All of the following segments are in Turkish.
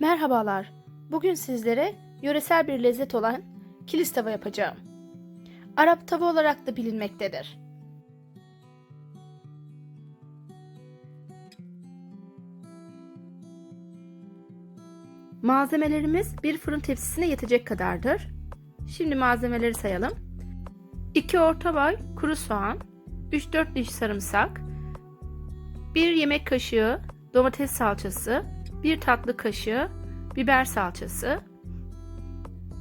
Merhabalar. Bugün sizlere yöresel bir lezzet olan kilis tava yapacağım. Arap tava olarak da bilinmektedir. Malzemelerimiz bir fırın tepsisine yetecek kadardır. Şimdi malzemeleri sayalım. 2 orta boy kuru soğan, 3-4 diş sarımsak, 1 yemek kaşığı domates salçası, 1 tatlı kaşığı biber salçası.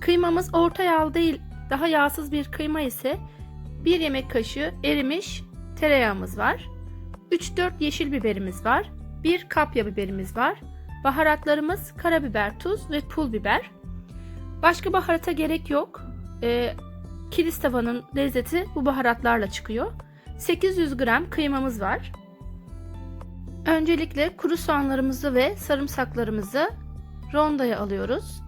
Kıymamız orta yağlı değil, daha yağsız bir kıyma ise 1 yemek kaşığı erimiş tereyağımız var. 3-4 yeşil biberimiz var. 1 kapya biberimiz var. Baharatlarımız karabiber, tuz ve pul biber. Başka baharata gerek yok. Ee, kilis tavanın lezzeti bu baharatlarla çıkıyor. 800 gram kıymamız var. Öncelikle kuru soğanlarımızı ve sarımsaklarımızı rondaya alıyoruz.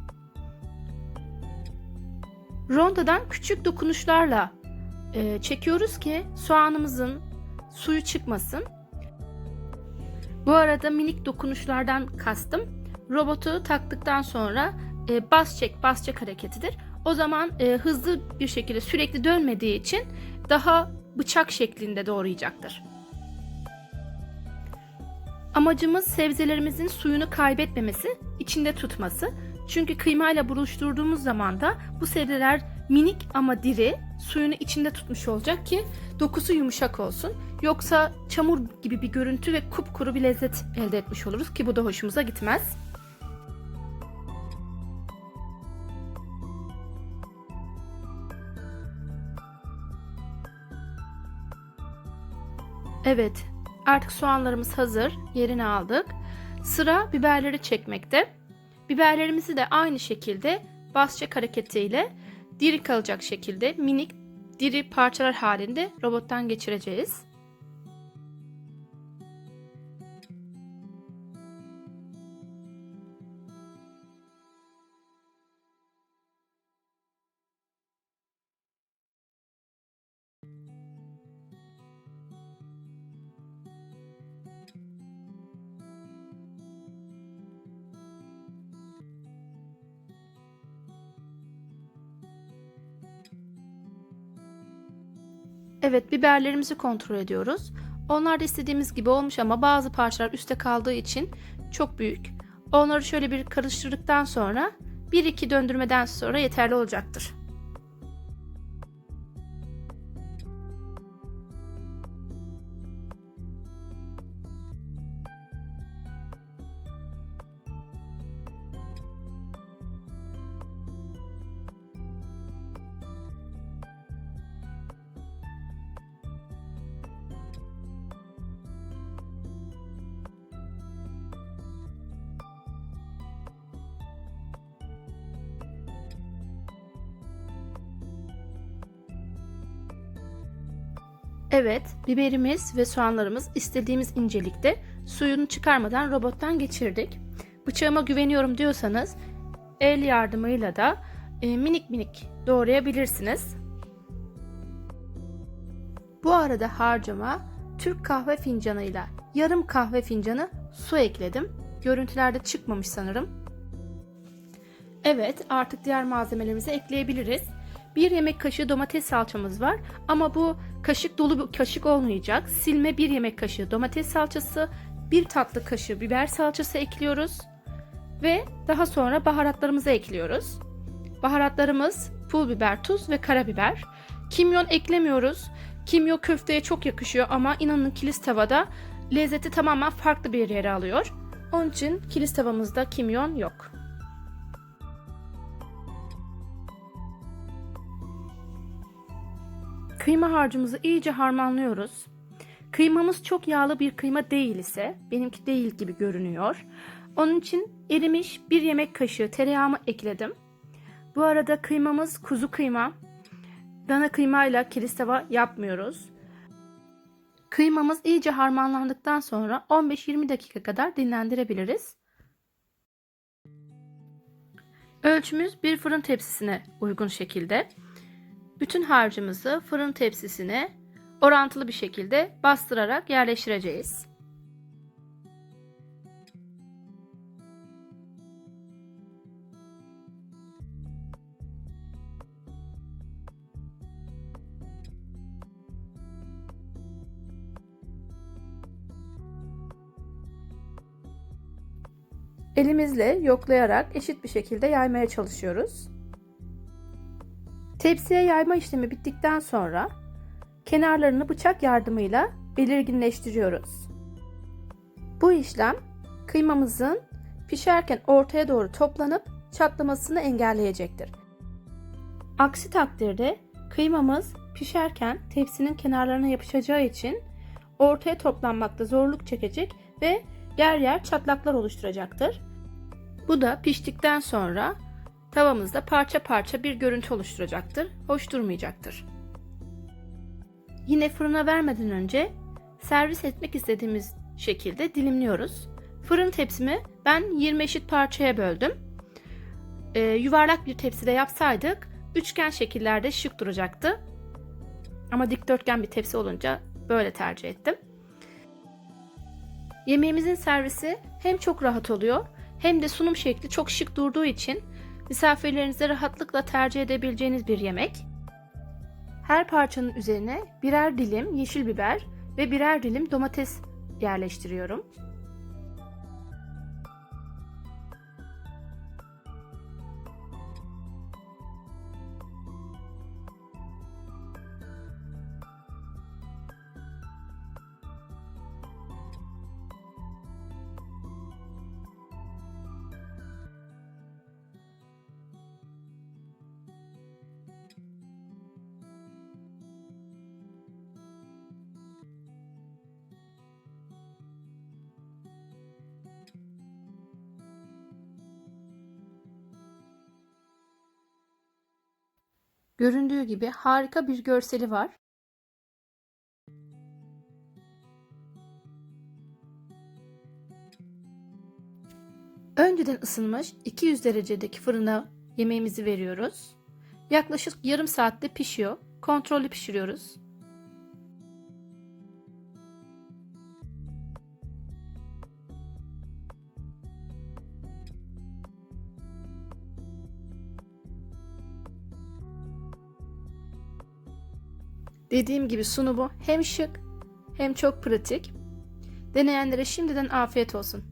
Rondadan küçük dokunuşlarla e, çekiyoruz ki soğanımızın suyu çıkmasın. Bu arada minik dokunuşlardan kastım robotu taktıktan sonra e, bas çek bas çek hareketidir. O zaman e, hızlı bir şekilde sürekli dönmediği için daha bıçak şeklinde doğrayacaktır. Amacımız sebzelerimizin suyunu kaybetmemesi, içinde tutması. Çünkü kıymayla buluşturduğumuz zaman da bu sebzeler minik ama diri suyunu içinde tutmuş olacak ki dokusu yumuşak olsun. Yoksa çamur gibi bir görüntü ve kupkuru bir lezzet elde etmiş oluruz ki bu da hoşumuza gitmez. Evet, artık soğanlarımız hazır. Yerini aldık. Sıra biberleri çekmekte. Biberlerimizi de aynı şekilde basçak hareketiyle diri kalacak şekilde minik diri parçalar halinde robottan geçireceğiz. Evet biberlerimizi kontrol ediyoruz. Onlar da istediğimiz gibi olmuş ama bazı parçalar üstte kaldığı için çok büyük. Onları şöyle bir karıştırdıktan sonra 1-2 döndürmeden sonra yeterli olacaktır. Evet, biberimiz ve soğanlarımız istediğimiz incelikte suyunu çıkarmadan robottan geçirdik. Bıçağıma güveniyorum diyorsanız el yardımıyla da e, minik minik doğrayabilirsiniz. Bu arada harcama Türk kahve fincanıyla yarım kahve fincanı su ekledim. Görüntülerde çıkmamış sanırım. Evet, artık diğer malzemelerimizi ekleyebiliriz. Bir yemek kaşığı domates salçamız var ama bu kaşık dolu bir kaşık olmayacak. Silme bir yemek kaşığı domates salçası, bir tatlı kaşığı biber salçası ekliyoruz. Ve daha sonra baharatlarımızı ekliyoruz. Baharatlarımız pul biber, tuz ve karabiber. Kimyon eklemiyoruz. Kimyon köfteye çok yakışıyor ama inanın kilis tavada lezzeti tamamen farklı bir yere alıyor. Onun için kilis tavamızda kimyon yok. Kıyma harcımızı iyice harmanlıyoruz. Kıymamız çok yağlı bir kıyma değil ise benimki değil gibi görünüyor. Onun için erimiş bir yemek kaşığı tereyağımı ekledim. Bu arada kıymamız kuzu kıyma. Dana kıymayla kilis tava yapmıyoruz. Kıymamız iyice harmanlandıktan sonra 15-20 dakika kadar dinlendirebiliriz. Ölçümüz bir fırın tepsisine uygun şekilde bütün harcımızı fırın tepsisine orantılı bir şekilde bastırarak yerleştireceğiz. Elimizle yoklayarak eşit bir şekilde yaymaya çalışıyoruz. Tepsiye yayma işlemi bittikten sonra kenarlarını bıçak yardımıyla belirginleştiriyoruz. Bu işlem kıymamızın pişerken ortaya doğru toplanıp çatlamasını engelleyecektir. Aksi takdirde kıymamız pişerken tepsinin kenarlarına yapışacağı için ortaya toplanmakta zorluk çekecek ve yer yer çatlaklar oluşturacaktır. Bu da piştikten sonra tavamızda parça parça bir görüntü oluşturacaktır. Hoş durmayacaktır. Yine fırına vermeden önce servis etmek istediğimiz şekilde dilimliyoruz. Fırın tepsimi ben 20 eşit parçaya böldüm. Ee, yuvarlak bir tepside yapsaydık üçgen şekillerde şık duracaktı. Ama dikdörtgen bir tepsi olunca böyle tercih ettim. Yemeğimizin servisi hem çok rahat oluyor hem de sunum şekli çok şık durduğu için misafirlerinize rahatlıkla tercih edebileceğiniz bir yemek. Her parçanın üzerine birer dilim yeşil biber ve birer dilim domates yerleştiriyorum. Göründüğü gibi harika bir görseli var. Önceden ısınmış 200 derecedeki fırına yemeğimizi veriyoruz. Yaklaşık yarım saatte pişiyor. Kontrollü pişiriyoruz. Dediğim gibi sunumu hem şık hem çok pratik. Deneyenlere şimdiden afiyet olsun.